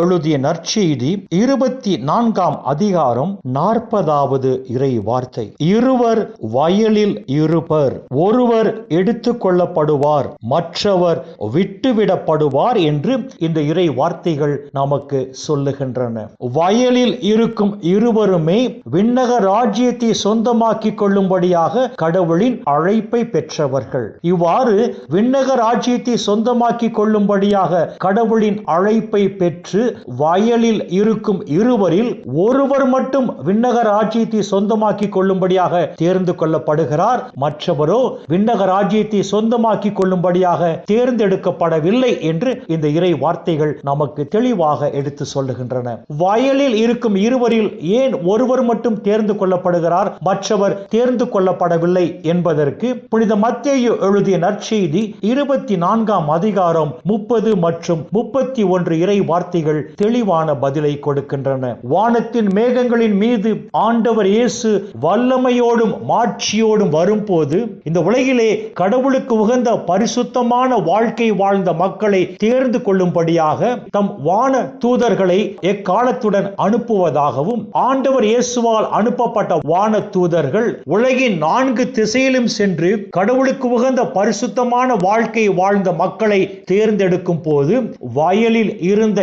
எழுதிய நற்செய்தி இருபத்தி நான்காம் அதிகாரம் நாற்பதாவது இறை வார்த்தை. இருவர் வயலில் இருப்பர் ஒருவர் எடுத்துக் கொள்ளப்படுவார் மற்றவர் விட்டுவிடப்படுவார் என்று இந்த இறை வார்த்தைகள் நமக்கு சொல்லுகின்றன. வயலில் இருக்கும் இருவருமே விண்ணக ராஜ்யத்தை சொந்தமாக்கிக் கொள்ளும்படியாக கடவுளின் அழைப்பை பெற்றவர்கள். இவ்வாறு விண்ணக ராஜ்யத்தை சொந்தமாக்கிக் கொள்ளும்படியாக கடவுளின் அழைப்பை பெற்று வயலில் இருக்கும் இருவரில் ஒருவர் மட்டும் விண்ணக ராஜ்யத்தை சொந்தமாக்கி கொள்ளும்படியாக தேர்ந்து கொள்ளப்படுகிறார். மற்றவரோ விண்ணக ராஜ்யத்தை சொந்தமாக்கி கொள்ளும்படியாக தேர்ந்தெடுக்கப்படவில்லை என்று இந்த இறை வார்த்தைகள் நமக்கு தெளிவாக எடுத்து சொல்லுகின்றன. வயலில் இருக்கும் இருவரில் ஏன் ஒருவர் மட்டும் தேர்ந்து கொள்ளப்படுகிறார்? மற்றவர் தேர்ந்து கொள்ளப்படவில்லை என்பதற்கு புனித மத்தேயு எழுதிய நற்செய்தி இருபத்தி நான்காம் அதிகாரம் முப்பது மற்றும் முப்பத்தி ஒன்று இறை வார்த்தைகள் தெளிவான பதிலை கொடுக்கின்றன. வானத்தின் மேகங்களின் மீது ஆண்டவர் இயேசு வல்லமையோடும் மாட்சியோடும் வரும்போது இந்த உலகிலே கடவுளுக்கு உகந்த பரிசுத்தமான வாழ்க்கை வாழ்ந்த மக்களை தேர்ந்து கொள்ளும்படியாக தம் வான தூதர்களை எக்காலத்துடன் அனுப்புவதாகவும் ஆண்டவர் இயேசுவால் அனுப்பப்பட்ட வான தூதர்கள் உலகின் நான்கு திசையிலும் சென்று கடவுளுக்கு உகந்த பரிசுத்தமான வாழ்க்கை வாழ்ந்த மக்களை தேர்ந்தெடுக்கும் போது வயலில் இருந்த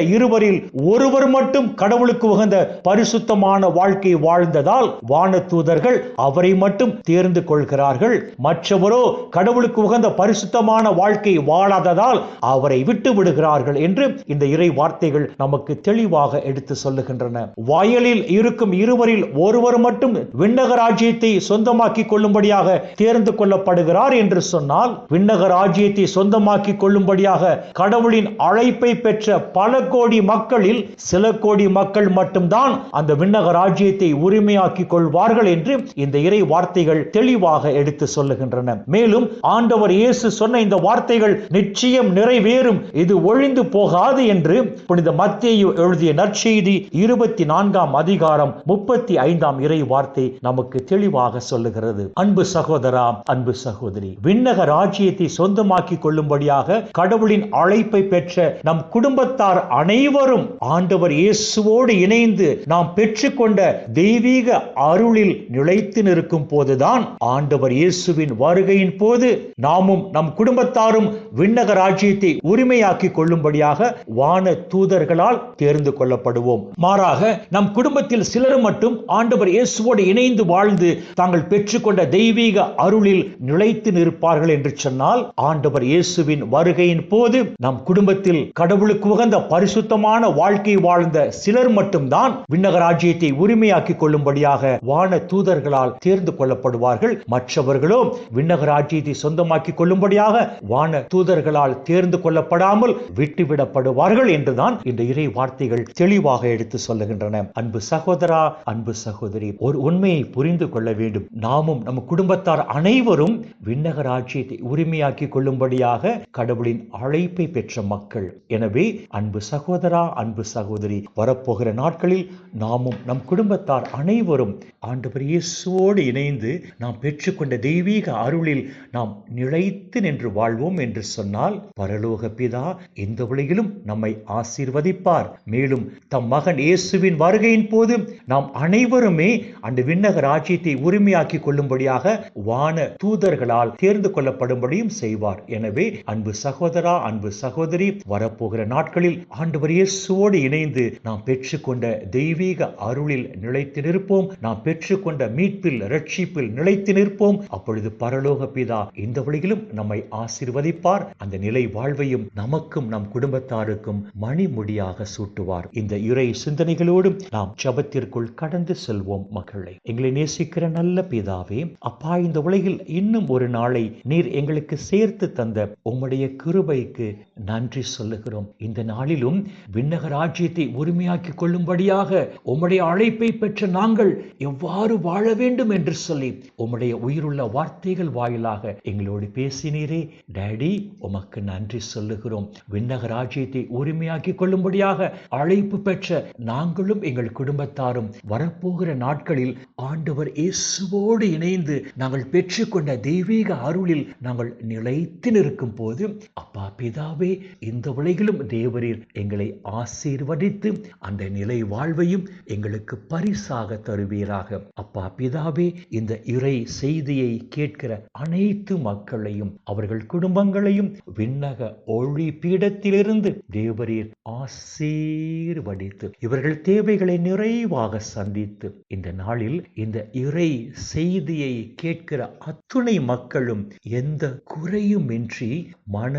அவர்களில் ஒருவர் மட்டும் கடவுளுக்கு உகந்த பரிசுத்தமான வாழ்க்கை வாழ்ந்ததால் வான தூதர்கள் அவரை மட்டும் தேர்ந்து கொள்கிறார்கள். மற்றவரோ கடவுளுக்கு உகந்த பரிசுத்தமான வாழ்க்கை வாழாததால் அவரை விட்டு விடுகிறார்கள் என்று இந்த இறை வார்த்தைகள் நமக்கு தெளிவாக எடுத்து சொல்லுகின்றன. வயலில் இருக்கும் இருவரில் ஒருவர் மட்டும் விண்ணக ராஜ்யத்தை சொந்தமாக்கிக் கொள்ளும்படியாக தேர்ந்து கொள்ளப்படுகிறார் என்று சொன்னால் விண்ணக ராஜ்யத்தை சொந்தமாக்கிக் கொள்ளும்படியாக கடவுளின் அழைப்பை பெற்ற பல கோடி மக்கள் மக்களில் சில கோடி மக்கள் மட்டும்தான் அந்த விண்ணக ராஜ்யத்தை உரிமையாக்கிக் கொள்வார்கள் என்று இந்த இறை வார்த்தைகள் தெளிவாக எடுத்து சொல்லுகின்றன. மேலும் ஆண்டவர் இயேசு சொன்ன இந்த வார்த்தைகள் நிச்சயம் நிறைவேறும் இது ஒழிந்து போகாது என்று புனித மத்திய எழுதிய நற்செய்தி இருபத்தி நான்காம் அதிகாரம் முப்பத்தி ஐந்தாம் இறை வார்த்தை நமக்கு தெளிவாக சொல்லுகிறது. அன்பு சகோதரா அன்பு சகோதரி விண்ணக ராஜ்யத்தை சொந்தமாக்கிக் கொள்ளும்படியாக கடவுளின் அழைப்பை பெற்ற நம் குடும்பத்தார் அனைவரும் அனைவரும் ஆண்டவர் இயேசுவோடு இணைந்து நாம் பெற்றுக்கொண்ட தெய்வீக அருளில் நிலைத்து நிற்கும் போதுதான் ஆண்டவர் இயேசுவின் வருகையின் போது நாமும் நம் குடும்பத்தாரும் விண்ணக ராஜ்யத்தை உரிமையாக்கி கொள்ளும்படியாக வான தூதர்களால் தேர்ந்து கொள்ளப்படுவோம். மாறாக நம் குடும்பத்தில் சிலர் மட்டும் ஆண்டவர் இயேசுவோடு இணைந்து வாழ்ந்து தாங்கள் பெற்றுக்கொண்ட தெய்வீக அருளில் நிலைத்து நிற்பார்கள் என்று சொன்னால் ஆண்டவர் இயேசுவின் வருகையின் போது நம் குடும்பத்தில் கடவுளுக்கு உகந்த பரிசுத்தமான வாழ்க்கை வாழ்ந்த சிலர் மட்டும்தான் விண்ணக ராஜ்யத்தை உரிமையாக்கிக் கொள்ளும்படியாக வான தூதர்களால் தேர்ந்து கொள்ளப்படுவார்கள். மற்றவர்களும் விண்ணக ராஜ்யத்தை சொந்தமாக்கிக் கொள்ளும்படியாக வான தூதர்களால் தேர்ந்து கொள்ளப்படாமல் விட்டுவிடப்படுவார்கள் என்றுதான் இந்த இறை வார்த்தைகள் தெளிவாக எடுத்து சொல்லுகின்றன. அன்பு சகோதரா அன்பு சகோதரி ஒரு உண்மையை புரிந்து கொள்ள வேண்டும். நாமும் நம் குடும்பத்தார் அனைவரும் விண்ணக ராஜ்யத்தை உரிமையாக்கிக் கொள்ளும்படியாக கடவுளின் அழைப்பை பெற்ற மக்கள். எனவே அன்பு சகோதரா சகோதரா அன்பு சகோதரி வரப்போகிற நாட்களில் நாமும் நம் குடும்பத்தார் அனைவரும் ஆண்டவர் இயேசுவோடு இணைந்து நாம் பெற்றுக்கொண்ட தெய்வீக அருளில் நாம் நிலைத்து நின்று வாழ்வோம் என்று சொன்னால் பரலோக பிதா இந்த உலகிலும் நம்மை ஆசீர்வதிப்பார். மேலும் தம் மகன் இயேசுவின் வருகையின் போது நாம் அனைவருமே அந்த விண்ணக ராஜ்யத்தை உரிமையாக்கி கொள்ளும்படியாக வான தூதர்களால் தேர்ந்து கொள்ளப்படும்படியும் செய்வார். எனவே அன்பு சகோதரா அன்பு சகோதரி வரப்போகிற நாட்களில் ஆண்டவர் இயேசுவோடு இணைந்து நாம் பெற்றுக்கொண்ட தெய்வீக அருளில் நிலைத்து நிற்போம். நாம் பெற்றுக்கொண்ட மீட்பில் ரட்சிப்பில் நிலைத்து நிற்போம். அப்பொழுது பரலோக பிதா இந்த வழியிலும் நம்மை ஆசிர்வதிப்பார். அந்த நிலை வாழ்வையும் நமக்கும் நம் குடும்பத்தாருக்கும் மணிமுடியாக சூட்டுவார். இந்த இறை சிந்தனைகளோடும் நாம் ஜபத்திற்குள் கடந்து செல்வோம் மக்களை எங்களை நேசிக்கிற நல்ல பிதாவே அப்பா இந்த உலகில் இன்னும் ஒரு நாளை நீர் எங்களுக்கு சேர்த்து தந்த உம்முடைய கிருபைக்கு நன்றி சொல்லுகிறோம். இந்த நாளிலும் விண்ணக ராஜ்யத்தை உரிமையாக்கிக் கொள்ளும்படியாக உம்முடைய அழைப்பை பெற்ற நாங்கள் எவ்வாறு வாழ வேண்டும் என்று சொல்லி உம்முடைய உயிருள்ள வார்த்தைகள் வாயிலாக எங்களோடு பேசினீரே. டேடி உமக்கு நன்றி சொல்லுகிறோம். விண்ணக ராஜ்யத்தை உரிமையாக்கிக் கொள்ளும்படியாக அழைப்பு பெற்ற நாங்களும் எங்கள் குடும்பத்தாரும் வரப்போகிற நாட்களில் ஆண்டவர் இயேசுவோடு இணைந்து நாங்கள் பெற்றுக்கொண்ட தெய்வீக அருளில் நாங்கள் நிலைத்து நிற்கும் போது அப்பா பிதாவே இந்த உலகிலும் தேவரீர் எங்களை ஆசீர்வதித்து அந்த நிலை வாழ்வையும் எங்களுக்கு பரிசாக தருவீராக. அப்பா பிதாவே இந்த இறை செய்தியை கேட்கிற அனைத்து மக்களையும் அவர்கள் குடும்பங்களையும் விண்ணக ஒளி பீடத்திலிருந்து தேவரீர் ஆசீர்வதித்து இவர்கள் தேவைகளை நிறைவாக சந்தித்து இந்த நாளில் இந்த இறை செய்தியை கேட்கிற அத்துணை மக்களும் எந்த குறையுமின்றி மன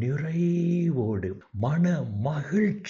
நிறைவோடு மன மகிழ்ச்சி